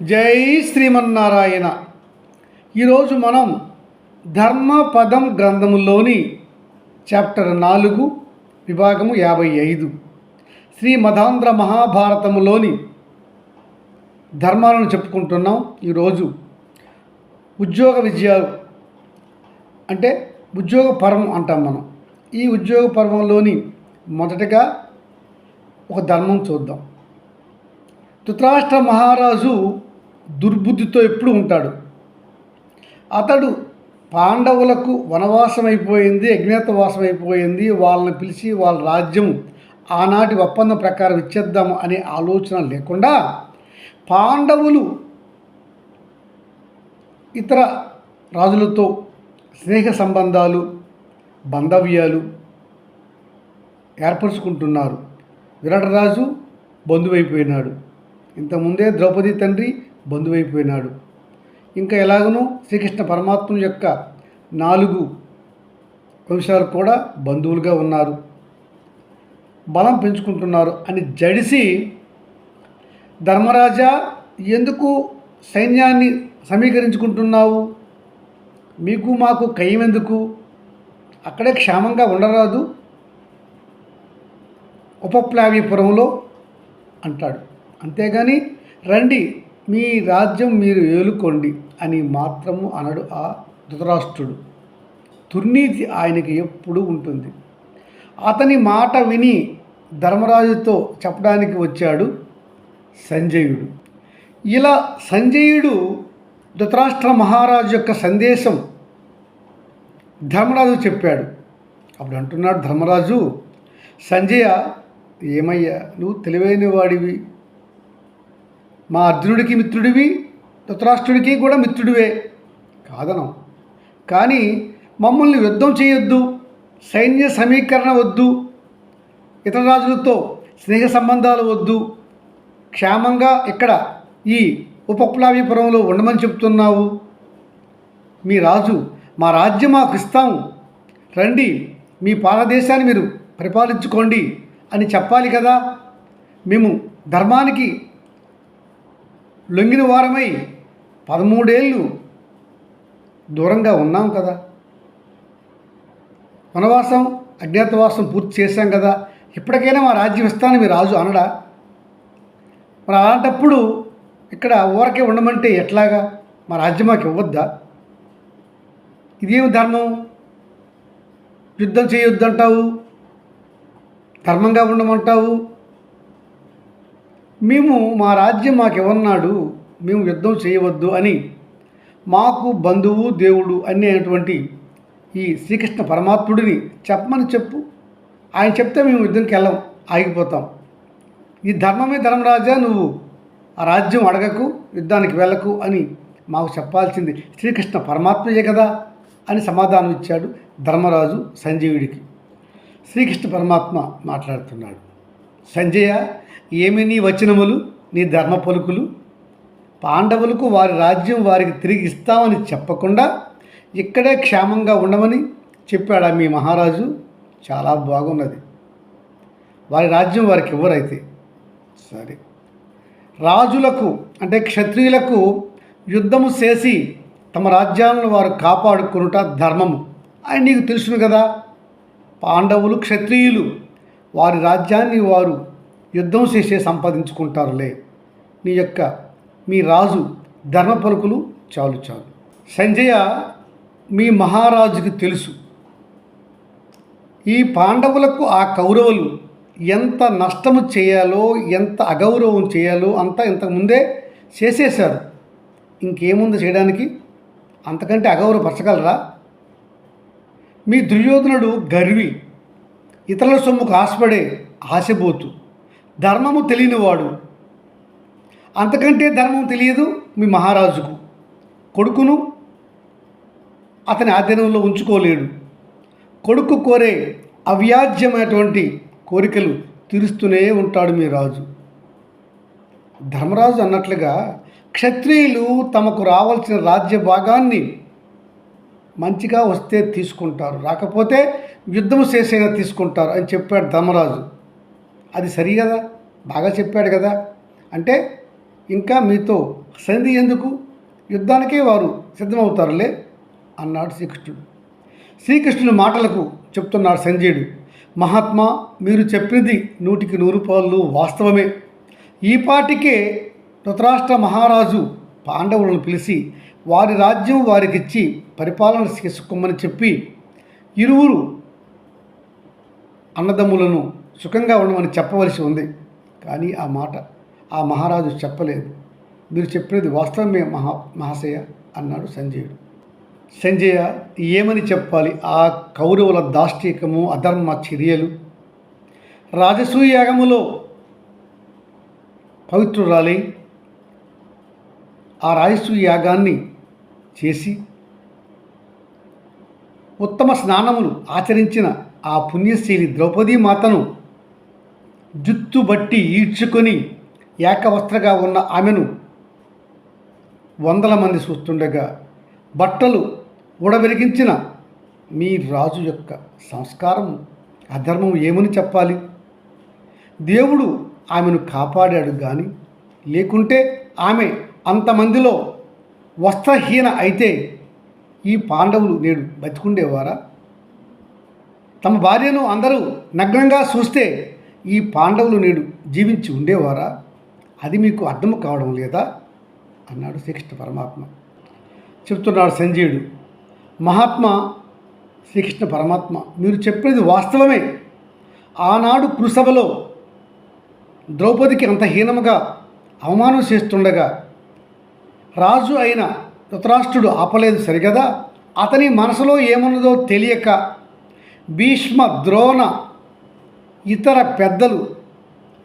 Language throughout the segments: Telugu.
జై శ్రీమన్నారాయణ. ఈరోజు మనం ధర్మపదం గ్రంథములోని చాప్టర్ నాలుగు విభాగము యాభై ఐదు శ్రీ మధాంధ్ర మహాభారతములోని ధర్మాలను చెప్పుకుంటున్నాం ఈరోజు. ఉద్యోగ విజయాలు అంటే ఉద్యోగ పర్వం అంటాం మనం. ఈ ఉద్యోగ పర్వంలోని మొదటగా ఒక ధర్మం చూద్దాం. ధృతరాష్ట్ర మహారాజు దుర్బుద్ధితో ఎప్పుడు ఉంటాడు. అతడు పాండవులకు వనవాసం అయిపోయింది అజ్ఞాతవాసం అయిపోయింది వాళ్ళని పిలిచి వాళ్ళ రాజ్యం ఆనాటి ఒప్పందం ప్రకారం ఇచ్చేద్దాము అనే ఆలోచన లేకుండా పాండవులు ఇతర రాజులతో స్నేహ సంబంధాలు బంధవ్యాలు ఏర్పరచుకుంటున్నారు. విరాటరాజు బంధువైపోయినాడు. ఇంతకుముందే ద్రౌపది తండ్రి బంధువైపోయినాడు. ఇంకా ఎలాగనో శ్రీకృష్ణ పరమాత్మ యొక్క నాలుగు వంశాలు కూడా బంధువులుగా ఉన్నారు. బలం పెంచుకుంటున్నారు అని జడిసి ధర్మరాజా ఎందుకు సైన్యాన్ని సమీకరించుకుంటున్నావు? మీకు మాకు కయ్యం ఎందుకు? అక్కడే క్షేమంగా ఉండరాదు. ఉపప్లావీపురంలో అంటాడు. అంతేగాని రండి మీ రాజ్యం మీరు ఏలుకోండి అని మాత్రము అనడు ఆ ధృతరాష్ట్రుడు. దుర్నీతి ఆయనకి ఎప్పుడూ ఉంటుంది. అతని మాట విని ధర్మరాజుతో చెప్పడానికి వచ్చాడు సంజయుడు. ఇలా సంజయుడు ధృతరాష్ట్ర మహారాజు యొక్క సందేశం ధర్మరాజు చెప్పాడు. అప్పుడు అంటున్నాడు ధర్మరాజు సంజయ ఏమయ్యా నువ్వు తెలివైన వాడివి మా అర్జునుడికి మిత్రుడివి ధృతరాష్ట్రుడికి కూడా మిత్రుడివే. కాదనం. కానీ మమ్మల్ని యుద్ధం చేయొద్దు సైన్య సమీకరణ వద్దు ఇతర రాజులతో స్నేహ సంబంధాలు వద్దు. క్షేమంగా ఇక్కడ ఈ ఉపప్లావీపురంలో ఉండమని చెప్తున్నావు. మీ రాజు మా రాజ్యం మాకు ఇస్తాము రండి మీ పాలదేశాన్ని మీరు పరిపాలించుకోండి అని చెప్పాలి కదా. మేము ధర్మానికి లొంగిన వారమై పదమూడేళ్ళు దూరంగా ఉన్నాం కదా. వనవాసం అజ్ఞాతవాసం పూర్తి చేశాం కదా. ఇప్పటికైనా మా రాజ్యం ఇస్తాను మీ రాజు అనడా? మరి అలాంటప్పుడు ఇక్కడ ఊరకే ఉండమంటే ఎట్లాగా? మా రాజ్యం మాకు ఇవ్వద్దా? ఇదేమి ధర్మం? యుద్ధం చేయొద్దంటావు? ధర్మంగా ఉండమంటావు? మేము మా రాజ్యం మాకు ఇవ్వన్నాడు మేము యుద్ధం చేయవద్దు అని. మాకు బంధువు దేవుడు అనేటువంటి ఈ శ్రీకృష్ణ పరమాత్ముడిని చెప్పమని చెప్పు. ఆయన చెప్తే మేము యుద్ధంకి వెళ్ళం ఆగిపోతాం. ఈ ధర్మమే ధర్మరాజా నువ్వు ఆ రాజ్యం అడగకు యుద్ధానికి వెళ్ళకు అని మాకు చెప్పాల్సింది శ్రీకృష్ణ పరమాత్మయే కదా అని సమాధానం ఇచ్చాడు ధర్మరాజు సంజీవుడికి. శ్రీకృష్ణ పరమాత్మ మాట్లాడుతున్నాడు. సంజయ ఏమి నీ వచనములు? నీ ధర్మ పలుకులు? పాండవులకు వారి రాజ్యం వారికి తిరిగి ఇస్తామని చెప్పకుండా ఇక్కడే క్షేమంగా ఉండమని చెప్పాడా మీ మహారాజు? చాలా బాగున్నది. వారి రాజ్యం వారికి ఎవరైతే? సరే. రాజులకు అంటే క్షత్రియులకు యుద్ధము చేసి తమ రాజ్యాలను వారు కాపాడుకునుట ధర్మము. అని నీకు తెలుసును కదా? పాండవులు క్షత్రియులు వారి రాజ్యాన్ని వారు యుద్ధం చేసే సంపాదించుకుంటారులే. నీ యొక్క మీ రాజు ధర్మ పలుకులు చాలు చాలు. సంజయ మీ మహారాజుకి తెలుసు. ఈ పాండవులకు ఆ కౌరవులు ఎంత నష్టము చేయాలో ఎంత అగౌరవం చేయాలో అంతా ఇంతకుముందే చేసేశారు. ఇంకేముంది చేయడానికి? అంతకంటే అగౌరవపరచగలరా? మీ దుర్యోధనుడు గర్వి. ఇతరుల సొమ్ముకు ఆశపడే ఆశబోతు ధర్మము తెలియనివాడు. అంతకంటే ధర్మం తెలియదు మీ మహారాజుకు. కొడుకును అతని ఆధీనంలో ఉంచుకోలేడు. కొడుకు కోరే అవ్యాజ్యమైనటువంటి కోరికలు తీరుస్తూనే ఉంటాడు మీ రాజు. ధర్మరాజు అన్నట్లుగా క్షత్రియులు తమకు రావాల్సిన రాజ్య భాగాన్ని మంచిగా వస్తే తీసుకుంటారు. రాకపోతే యుద్ధం చేసైనా తీసుకుంటారు అని చెప్పాడు ధర్మరాజు. అది సరి కదా? బాగా చెప్పాడు కదా? అంటే ఇంకా మీతో సంధి ఎందుకు? యుద్ధానికే వారు సిద్ధమవుతారులే అన్నాడు శ్రీకృష్ణుడు. శ్రీకృష్ణుని మాటలకు చెప్తున్నాడు సంజయుడు. మహాత్మా మీరు చెప్పినది నూటికి నూరు పాళ్ళు వాస్తవమే. ఈ పాటికే ధృతరాష్ట్ర మహారాజు పాండవులను పిలిచి వారి రాజ్యం వారికిచ్చి పరిపాలన చేసుకోమని చెప్పి ఇరువురు అన్నదమ్ములను సుఖంగా ఉండమని చెప్పవలసి ఉంది. కానీ ఆ మాట ఆ మహారాజు చెప్పలేదు. మీరు చెప్పినది వాస్తవమే మహా మహాశయ అన్నాడు సంజయుడు. సంజయ ఏమని చెప్పాలి? ఆ కౌరవుల దాష్టీకము అధర్మ చర్యలు. రాజసూయ యాగములో పవిత్రురాలి ఆ రాజసూయ యాగాన్ని చేసి ఉత్తమ స్నానములు ఆచరించిన ఆ పుణ్యశీలి ద్రౌపదీ మాతను జుత్తు బట్టి ఈడ్చుకొని ఏకవస్త్రగా ఉన్న ఆమెను వందల మంది చూస్తుండగా బట్టలు ఉడవెలిగించిన మీ రాజు యొక్క సంస్కారం అధర్మం ఏమని చెప్పాలి? దేవుడు ఆమెను కాపాడాడు కానీ లేకుంటే ఆమె అంతమందిలో వస్త్రహీన అయితే ఈ పాండవులు నేడు బతికుండేవారా? తమ భార్యను అందరూ నగ్నంగా చూస్తే ఈ పాండవులు నేడు జీవించి ఉండేవారా? అది మీకు అర్థం కావడం లేదా? అన్నాడు శ్రీకృష్ణ పరమాత్మ. చెప్తున్నాడు సంజయుడు. మహాత్మా శ్రీకృష్ణ పరమాత్మ మీరు చెప్పేది వాస్తవమే. ఆనాడు కురుసభలో ద్రౌపదికి అంత హీనముగా అవమానం చేస్తుండగా రాజు అయిన ధృతరాష్ట్రుడు ఆపలేదు సరిగదా? అతని మనసులో ఏమన్నదో తెలియక భీష్మ ద్రోణ ఇతర పెద్దలు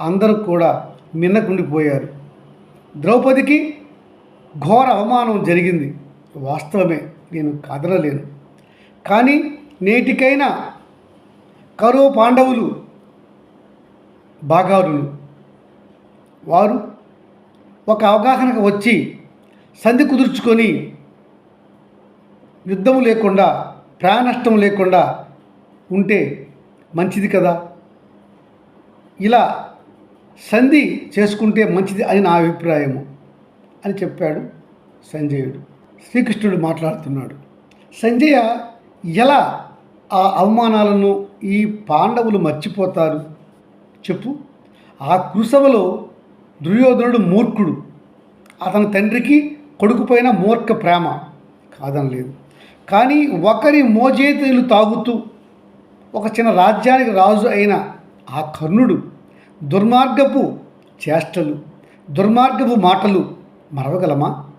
అందరూ కూడా మిన్నకుండిపోయారు. ద్రౌపదికి ఘోర అవమానం జరిగింది. వాస్తవమే నేను కదలలేను. కానీ నేటికైనా కరో పాండవులు బాగారులు. వారు ఒక అవగాహనకు వచ్చి సంధి కుదుర్చుకొని యుద్ధం లేకుండా ప్రాణ నష్టం లేకుండా ఉంటే మంచిది కదా? ఇలా సంధి చేసుకుంటే మంచిది అని నా అభిప్రాయము అని చెప్పాడు సంజయుడు. శ్రీకృష్ణుడు మాట్లాడుతున్నాడు. సంజయ ఎలా ఆ అవమానాలను ఈ పాండవులు మర్చిపోతారు? చెప్పు. ఆ కృసవలో దుర్యోధనుడు మూర్ఖుడు. అతని తండ్రికి కొడుకుపైన మూర్ఖ ప్రేమ కాదనలేదు. కానీ ఒకరి మోజేతీలు తాగుతూ ఒక చిన్న రాజ్యానికి రాజు అయిన ఆ కర్ణుడు దుర్మార్గపు చేష్టలు దుర్మార్గపు మాటలు మరవగలమా?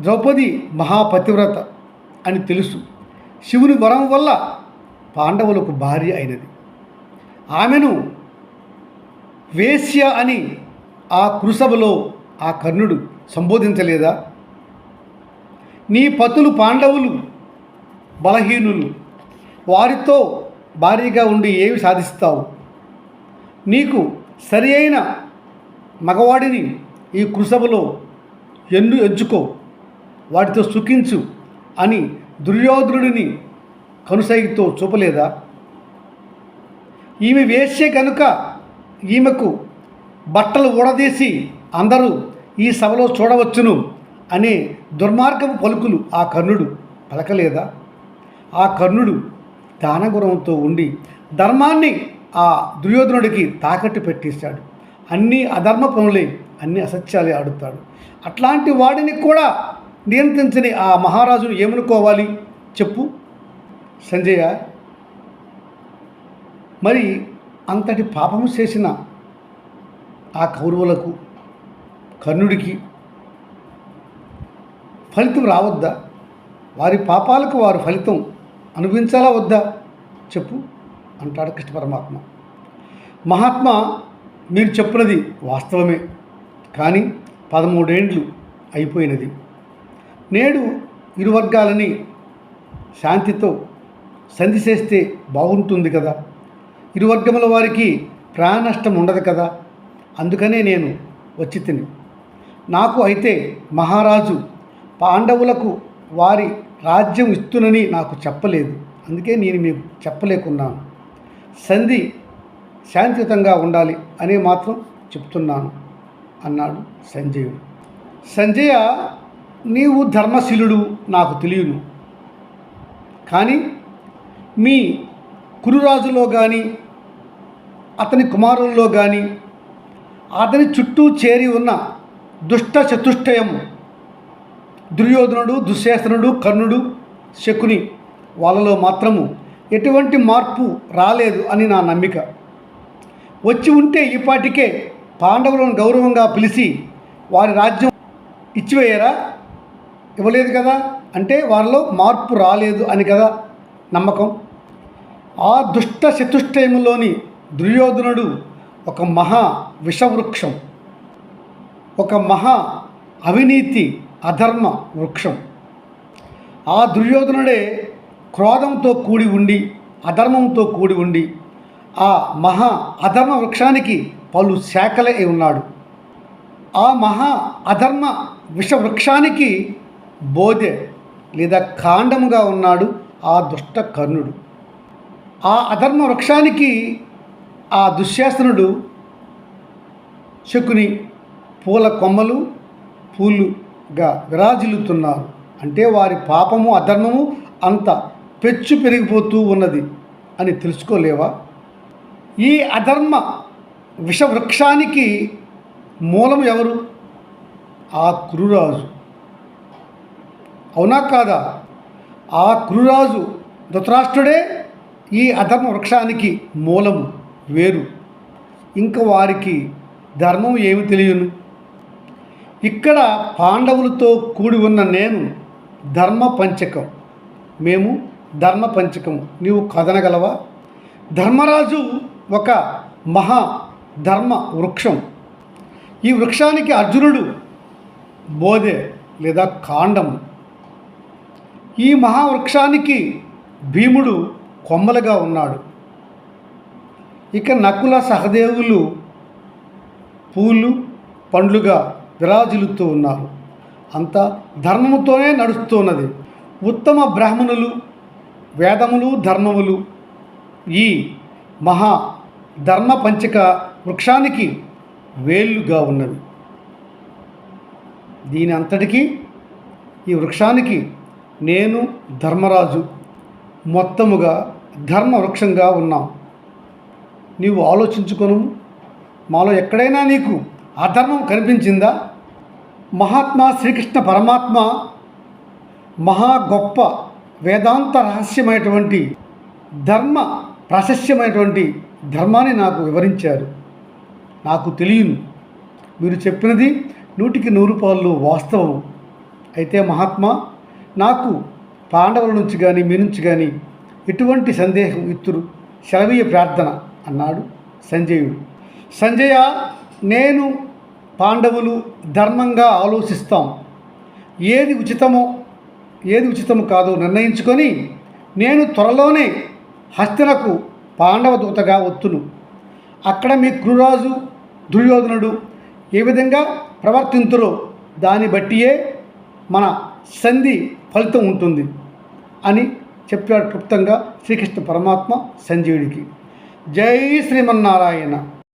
ద్రౌపది మహాపతివ్రత అని తెలుసు. శివుని వరం వల్ల పాండవులకు భార్య అయినది. ఆమెను వేశ్య అని ఆ కృసభలో ఆ కర్ణుడు సంబోధించలేదా? నీ పతులు పాండవులు బలహీనులు. వారితో భారీగా ఉండి ఏమి సాధిస్తావు? నీకు సరి అయిన మగవాడిని ఈ కృసభలో ఎన్ను ఎంచుకో. వాటితో సుఖించు అని దుర్యోధనుడిని కనుసైతో చూపలేదా? ఈమె వేశ్య కనుక ఈమెకు బట్టలు ఊడదీసి అందరూ ఈ సభలో చూడవచ్చును అనే దుర్మార్గపు పలుకులు ఆ కర్ణుడు పలకలేదా? ఆ కర్ణుడు దానగుణంతో ఉండి ధర్మాన్ని ఆ దుర్యోధనుడికి తాకట్టు పెట్టేశాడు అన్ని అధర్మ పనులే అన్ని అసత్యాలే ఆడుతాడు. అట్లాంటి వాడిని కూడా నియంత్రించని ఆ మహారాజును ఏమనుకోవాలి చెప్పు? సంజయ మరి అంతటి పాపము చేసిన ఆ కౌరవులకు కర్ణుడికి ఫలితం రావద్దా? వారి పాపాలకు వారు ఫలితం అనుభవించాలా వద్దా? చెప్పు అంటాడు కృష్ణ పరమాత్మ. మహాత్మ మీరు చెప్పినది వాస్తవమే కానీ పదమూడేండ్లు అయిపోయినది. నేడు ఇరు వర్గాలని శాంతితో సంధి చేస్తే బాగుంటుంది కదా? ఇరు వర్గముల వారికి ప్రాణ నష్టం ఉండదు కదా? అందుకనే నేను వచ్చి తిని నాకు అయితే మహారాజు పాండవులకు వారి రాజ్యం ఇస్తునని నాకు చెప్పలేదు. అందుకే నేను మీకు చెప్పలేకున్నాను. సంధి శాంతియుతంగా ఉండాలి అని మాత్రం చెప్తున్నాను అన్నాడు సంజయుడు. సంజయ నీవు ధర్మశీలుడు నాకు తెలియను. కానీ మీ కురురాజులో కానీ అతని కుమారుల్లో కానీ అతని చుట్టూ చేరి ఉన్న దుష్ట చతుష్టయం దుర్యోధనుడు దుశ్శాసనుడు కర్ణుడు శకుని వాళ్ళలో మాత్రము ఎటువంటి మార్పు రాలేదు అని నా నమ్మిక. వచ్చి ఉంటే ఈపాటికే పాండవులను గౌరవంగా పిలిచి వారి రాజ్యం ఇచ్చివేయరా? ఇవ్వలేదు కదా? అంటే వారిలో మార్పు రాలేదు అని కదా నమ్మకం. ఆ దుష్ట చతుష్టయములోని దుర్యోధనుడు ఒక మహా విషవృక్షం ఒక మహా అవినీతి అధర్మ వృక్షం. ఆ దుర్యోధనుడే క్రోధంతో కూడి ఉండి అధర్మంతో కూడి ఉండి ఆ మహా అధర్మ వృక్షానికి పలు శాఖలే ఉన్నాడు. ఆ మహా అధర్మ విషవృక్షానికి బోధె లేదా కాండముగా ఉన్నాడు ఆ దుష్ట కర్ణుడు. ఆ అధర్మ వృక్షానికి ఆ దుశ్శాసనుడు శకుని పూల కొమ్మలు పూలు గా విరాజిల్లుతున్నారు. అంటే వారి పాపము అధర్మము అంత పెచ్చు పెరిగిపోతూ ఉన్నది అని తెలుసుకోలేవా? ఈ అధర్మ విషవృక్షానికి మూలం ఎవరు? ఆ కురురాజు. అవునా కాదా? ఆ కురురాజు ధృతరాష్ట్రుడే ఈ అధర్మ వృక్షానికి మూలము వేరు. ఇంకా వారికి ధర్మం ఏమి తెలియను? ఇక్కడ పాండవులతో కూడి ఉన్న నేను ధర్మ పంచకం మేము ధర్మ పంచకము నీవు కదనగలవా? ధర్మరాజు ఒక మహా ధర్మ వృక్షం. ఈ వృక్షానికి అర్జునుడు బోధె లేదా కాండం ఈ మహావృక్షానికి భీముడు కొమ్మలుగా ఉన్నాడు. ఇక నకుల సహదేవులు పూలు పండ్లుగా విరాజిల్లుతూ ఉన్నారు. అంతా ధర్మముతోనే నడుస్తున్నది. ఉత్తమ బ్రాహ్మణులు వేదములు ధర్మములు ఈ మహా ధర్మ పంచక వృక్షానికి వేళ్ళుగా ఉన్నవి. దీని అంతటికీ ఈ వృక్షానికి నేను ధర్మరాజు మొత్తముగా ధర్మ వృక్షంగా ఉన్నాం. నీవు ఆలోచించుకొను. మాలో ఎక్కడైనా నీకు అధర్మం కనిపించిందా? మహాత్మా శ్రీకృష్ణ పరమాత్మ మహా గొప్ప వేదాంత రహస్యమైనటువంటి ధర్మ ప్రాశస్యమైనటువంటి ధర్మాన్ని నాకు వివరించారు. నాకు తెలియను మీరు చెప్పినది నూటికి నూరు పాళ్ళు వాస్తవం. అయితే మహాత్మా నాకు పాండవుల నుంచి కానీ మీ నుంచి కానీ ఎటువంటి సందేహం ఇత్తురు. శరవీయ ప్రార్థన అన్నాడు సంజయుడు. సంజయ నేను పాండవులు ధర్మంగా ఆలోచిస్తాం. ఏది ఉచితమో ఏది ఉచితము కాదో నిర్ణయించుకొని నేను త్వరలోనే హస్తినకు పాండవ దూతగా వత్తును అక్కడ మీ కురురాజు దుర్యోధనుడు ఏ విధంగా ప్రవర్తింతురో దాన్ని బట్టియే మన సంధి ఫలితం ఉంటుంది అని చెప్పాడు క్లుప్తంగా శ్రీకృష్ణ పరమాత్మ సంజీవుడికి. జై శ్రీమన్నారాయణ.